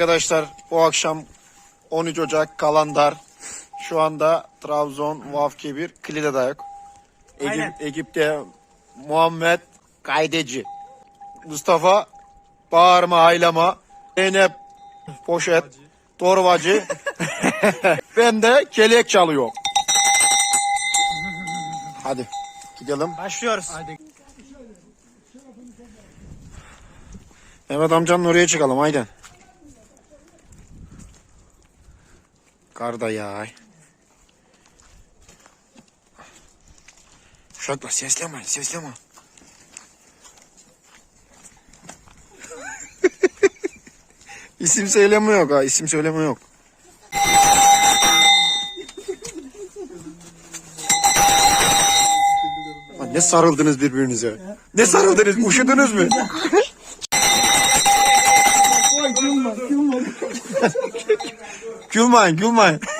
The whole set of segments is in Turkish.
Arkadaşlar bu akşam 13 Ocak Kalandar. Şu anda Trabzon Vafke 1 Klide yok. Ekip, Aynen. ekipte Muhammed Kaydeci. Mustafa Bağırma Haylama. Zeynep Poşet. Torbacı. ben de kelek çalıyor. Hadi gidelim. Başlıyoruz. Mehmet amcanın oraya çıkalım haydi. Kar da yağay. Uşaklar sesleme sesleme. isim söyleme yok ha isim söyleme yok. Ne sarıldınız birbirinize. Ne sarıldınız? Uşudunuz mu? Gülmeyin, gülmeyin.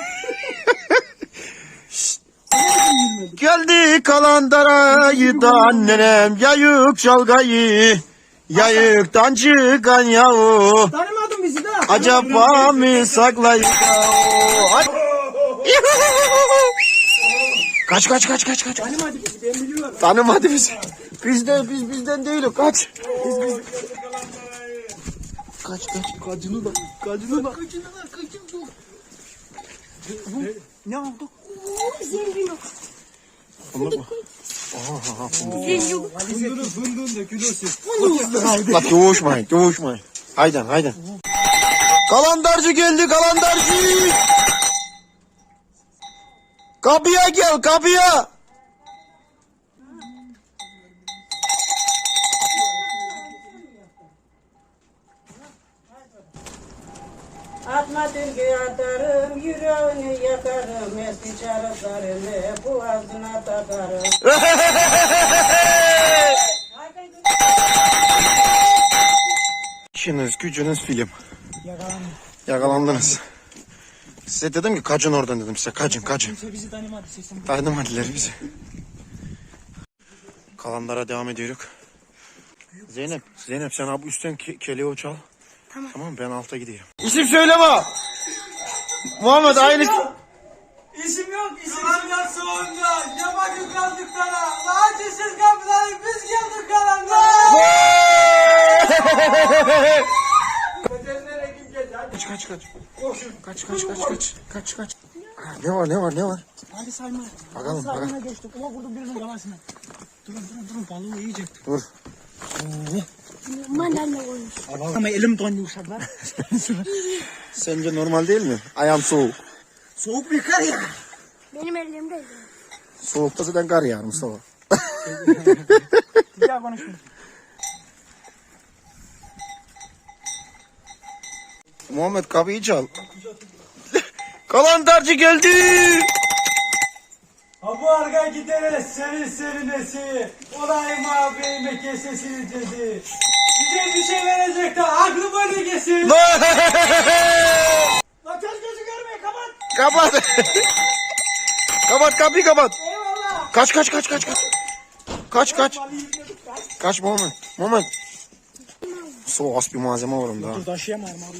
Geldi kalandarayı da annenem yayık çalgayı yayıktan çıkan yahu Tanımadın bizi de. acaba mı Ay- Kaç kaç kaç kaç kaç Tanımadı bizi ben biliyorum. Tanımadı bizi. Biz de biz bizden değiliz kaç. Biz biz. Kaç kaç. Kacını da. Kacını da. Kacını da. Ne oldu? Zengin Fındık mı? Aha, aha, fındık. Fındığın fındığın kilosu. La doğuşmayın, doğuşmayın. Haydan, haydan. Kalandarcı geldi, kalandarcı. Kapıya gel, kapıya. Atma dürgü atarım, yüreğini yakarım, eski çarıklarını boğazına takarım. İşiniz, gücünüz film. Yakalandı. Yakalandınız. Size dedim ki kaçın oradan dedim size. Kaçın, kaçın. Kimse bizi tanımadı sesim. Tanımadılar bizi. Kalanlara devam ediyoruz. Zeynep, Zeynep sen abi üstten ke keleği çal. Tamam. Tamam ben alta gideyim. İsim söyleme. Muhammed aynı. İsim yok. İsim Karanlar soğunda. Yabancı kaldıklara. Acısız kapıları biz geldi. Hadi. Kaç kaç kaç. Koşun. Kaç kaç kaç kaç. Kaç kaç. Ha, Ne var ne var ne var? Hadi sayma. Bakalım bakalım. Sayma geçtik. Ama vurdu birinin galasına. Durun durun durun balığı yiyecek. Dur. Koymuş. Ama elim donuyor uşaklar. Sence normal değil mi? Ayağım soğuk. Soğuk bir kar ya. Benim elimde. Soğukta zaten kar yağar Mustafa. Bir daha konuşmayın. Muhammed kapıyı çal. Kalandarcı geldi. Ha bu arka gidere serin serinesi. Olayım abime kesesini dedi. Bize bir şey verecek de aklı böyle kesin. La göz gözü görmeye kapat. kapat. kapat kapıyı kapat. Eyvallah. Kaç kaç kaç kaç kaç. Kaç kaç. Kaç Muhammed. Muhammed. Soğuk az bir malzeme var onda. Dur taşıyamam abi.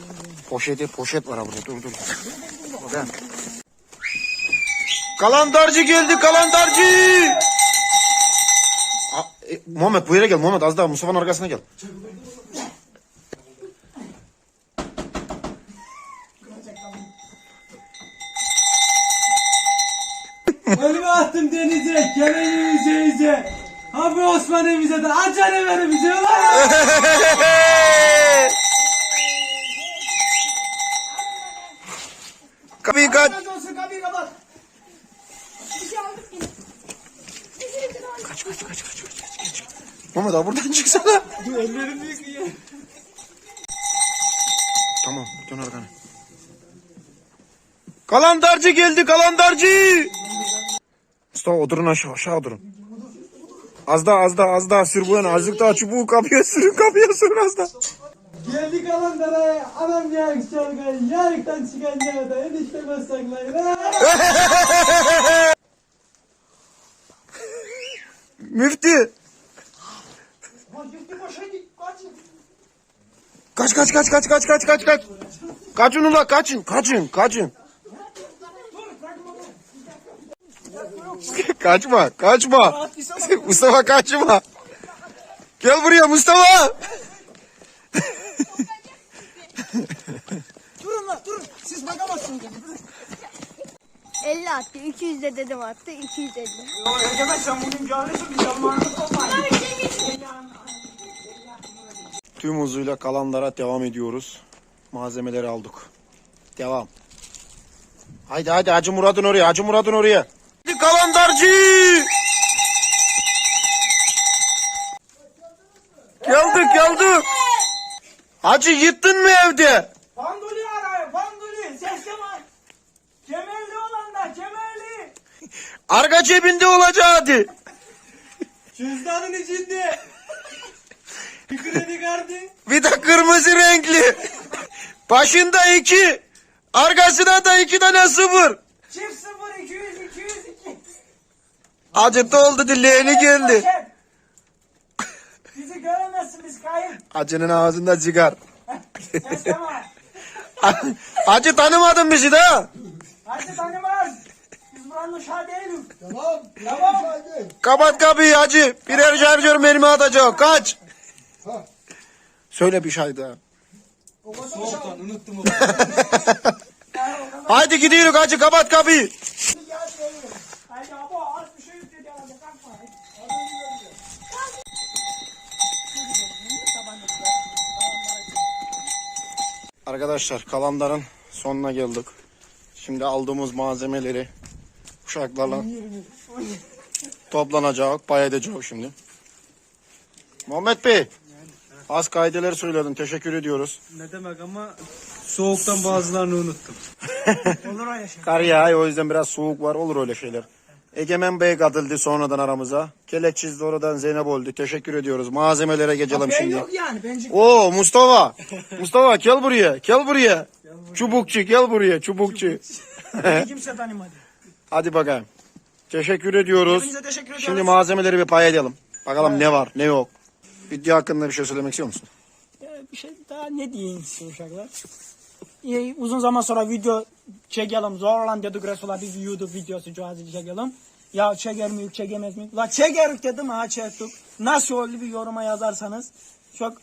Poşeti poşet var ha burada. Dur dur. Orada. Kalandarcı geldi kalandarcı. A, e, Muhammed bu yere gel Muhammed az daha Mustafa'nın arkasına gel. Ölümü attım denize, kemerini yüze yüze. Ha bu Osman bize de acele verin bize ulan. Kapıyı kaç. Hadi olsun kapıyı kapat. Bir şey aldık yine. Kaç kaç kaç kaç kaç kaç kaç. Abi buradan çıksana. Bu ellerim büyük ya. Tamam dön arkana. Kalandarcı geldi kalandarcı. Mustafa oturun aşağı aşağı oturun. Az daha az daha az daha sür bu yana azıcık daha çubuğu kapıya sürün kapıya sürün az daha. Geldik alanlara, anam yağık çalgayı, yağıktan çıkan yağda enişte basaklayın. Müftü. Lan gitti boşa git, kaçın. Kaç kaç kaç kaç kaç kaç kaç kaç. Kaçın ula kaçın kaçın kaçın. kaçma kaçma. Mustafa kaçma. Gel buraya Mustafa. Durun lan durun. Siz bakamazsınız. 50 attı. 200 de dedim attı. 250. Egemen sen bugün cahilsin. Bir zamanını toplayın. Tüm hızıyla kalanlara devam ediyoruz. Malzemeleri aldık. Devam. Haydi haydi Hacı Murat'ın oraya, Hacı Murat'ın oraya. Hadi kalandarcı! Geldik geldik. Hacı yıttın mı evde? Panduli arayın. Panduli. Ses kemal. Kemerli olan da kemerli. Arka cebinde olacaktı. Cüzdanın içinde. Kredi kartı. Bir de kırmızı renkli. Başında iki. Arkasına da iki tane sıfır. Çift sıfır 200 202. Acı doldu dileğini geldi. Bizi göremezsin biz kayıp. Acının ağzında cigar. Acı tanımadın bizi de. Hadi tanımaz. Biz buranın uşağı değiliz. Tamam. Tamam. Kapat kapıyı hacı. Birer şarjör mermi atacak. Kaç. Söyle bir şey daha. Soğuktan unuttum o. Haydi gidiyoruz hacı kapat kapıyı. Hadi abi az bir şey. Arkadaşlar kalanların sonuna geldik. Şimdi aldığımız malzemeleri uşaklarla toplanacak, pay edecek şimdi. Muhammed Bey, az kaideleri söyledin. Teşekkür ediyoruz. Ne demek ama soğuktan bazılarını unuttum. Olur o yaşa. Kar yağıyor o yüzden biraz soğuk var. Olur öyle şeyler. Egemen Bey katıldı sonradan aramıza. Kelek çizdi oradan Zeynep oldu. Teşekkür ediyoruz. Malzemelere geçelim şimdi. Yok yani bence. Oo Mustafa. Mustafa gel buraya. Gel buraya. Çubukçu gel buraya. Çubukçu. Kimse tanımadı. Hadi bakalım. Teşekkür ediyoruz. Hepinize teşekkür ediyoruz. Şimdi malzemeleri bir pay edelim. Bakalım ne var ne yok. Video hakkında bir şey söylemek istiyor musun? bir şey daha ne diyeyim uşaklar. İyi, uzun zaman sonra video çekelim. Zorlan dedik Resul'a biz YouTube videosu cihazı çekelim. Ya çeker miyiz çekemez miyiz? La çekerik dedim ha çektik. Nasıl oldu bir yoruma yazarsanız çok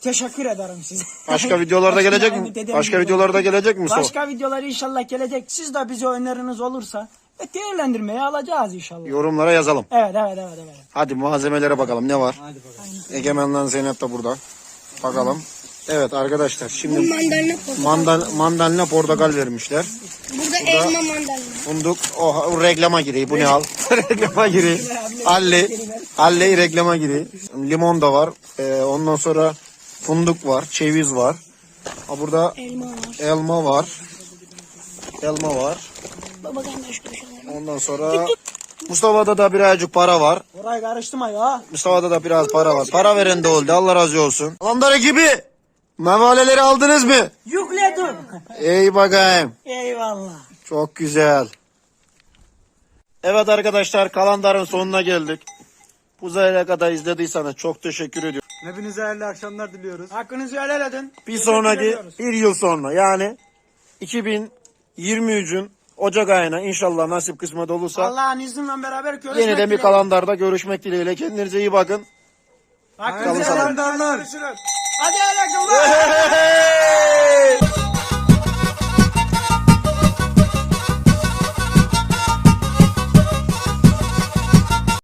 teşekkür ederim size. Başka videolarda gelecek mi? Başka videolarda gelecek mi? Başka videolar inşallah gelecek. Siz de bize öneriniz olursa değerlendirmeye alacağız inşallah. Yorumlara yazalım. Evet evet evet evet. Hadi malzemelere bakalım ne var? Egemen'le Zeynep de burada. Bakalım. Evet arkadaşlar şimdi Mandalina portakal. mandal, mandalina portakal vermişler. Burada elma mandalina. Fındık oh, o reklama giriyor bu ne al? reklama giriyor. Halle, halle reklama giriyor. Limon da var. Ee, ondan sonra fındık var, ceviz var. Ha burada Elma var. elma var. Elma var. Baba kardeş köşeler. Ondan sonra Mustafa'da da birazcık para var. Orayı karıştırma ya. Mustafa'da da biraz para var. Para veren de oldu. Allah razı olsun. Alanları gibi. Mevaleleri aldınız mı? Yükledim. İyi bakayım. Eyvallah. Çok güzel. Evet arkadaşlar kalandarın sonuna geldik. Bu zamana kadar izlediyseniz çok teşekkür ediyorum. Hepinize hayırlı akşamlar diliyoruz. Hakkınızı helal edin. Bir Teşekkür sonraki ediyoruz. bir yıl sonra yani 2023'ün Ocak ayına inşallah nasip kısmet olursa Allah'ın izniyle beraber görüşmek yeniden bir dileğiyle. kalendarda görüşmek dileğiyle. Kendinize iyi bakın. Hakkınızı Kalın helal. Kalendarlar. Hadi alakalı.